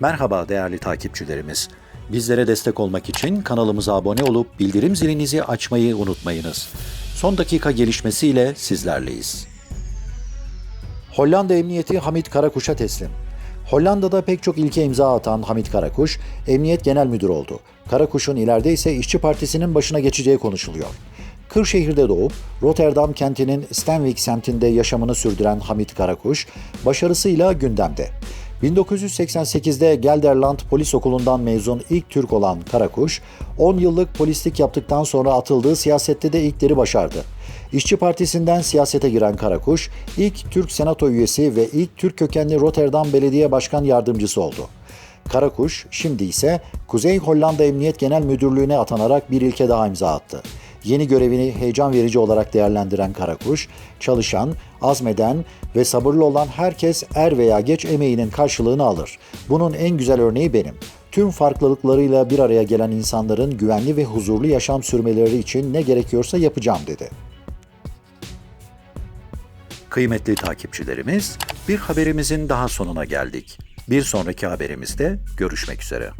Merhaba değerli takipçilerimiz. Bizlere destek olmak için kanalımıza abone olup bildirim zilinizi açmayı unutmayınız. Son dakika gelişmesiyle sizlerleyiz. Hollanda Emniyeti Hamit Karakuş'a teslim. Hollanda'da pek çok ilke imza atan Hamit Karakuş, Emniyet Genel Müdürü oldu. Karakuş'un ileride ise İşçi Partisi'nin başına geçeceği konuşuluyor. Kırşehir'de doğup Rotterdam kentinin Stenwijk semtinde yaşamını sürdüren Hamit Karakuş, başarısıyla gündemde. 1988'de Gelderland Polis Okulu'ndan mezun ilk Türk olan Karakuş, 10 yıllık polislik yaptıktan sonra atıldığı siyasette de ilkleri başardı. İşçi Partisi'nden siyasete giren Karakuş, ilk Türk Senato üyesi ve ilk Türk kökenli Rotterdam Belediye Başkan Yardımcısı oldu. Karakuş şimdi ise Kuzey Hollanda Emniyet Genel Müdürlüğü'ne atanarak bir ilke daha imza attı. Yeni görevini heyecan verici olarak değerlendiren Karakuş, çalışan, azmeden ve sabırlı olan herkes er veya geç emeğinin karşılığını alır. Bunun en güzel örneği benim. Tüm farklılıklarıyla bir araya gelen insanların güvenli ve huzurlu yaşam sürmeleri için ne gerekiyorsa yapacağım dedi. Kıymetli takipçilerimiz, bir haberimizin daha sonuna geldik. Bir sonraki haberimizde görüşmek üzere.